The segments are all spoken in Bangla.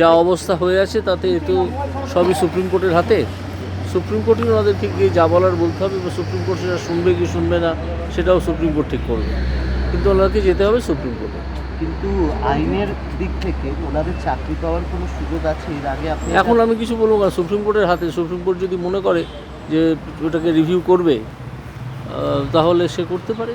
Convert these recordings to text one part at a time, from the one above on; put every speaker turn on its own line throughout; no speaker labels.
যা অবস্থা হয়ে আছে তাতে এ তো সবই সুপ্রিম কোর্টের হাতে। সুপ্রিম কোর্টই ওনাদেরকে গিয়ে যা বলার বলতে হবে বা সুপ্রিম কোর্ট সেটা শুনবে কি শুনবে না সেটাও সুপ্রিম কোর্ট ঠিক করবে। কিন্তু ওনাকে যেতে হবে সুপ্রিম কোর্টে।
কিন্তু আইনের দিক থেকে ওনাদের চাকরি পাওয়ার কোনো সুযোগ আছে? এর আগে আপনি
এখন আমি কিছু বলব না সুপ্রিম কোর্টের হাতে। সুপ্রিম কোর্ট যদি মনে করে যে ওটাকে রিভিউ করবে তাহলে সে করতে পারে।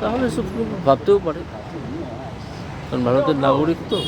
তাহলে সুপ্রিম ভাবতেও পারে। কারণ ভারতের নাগরিক তো।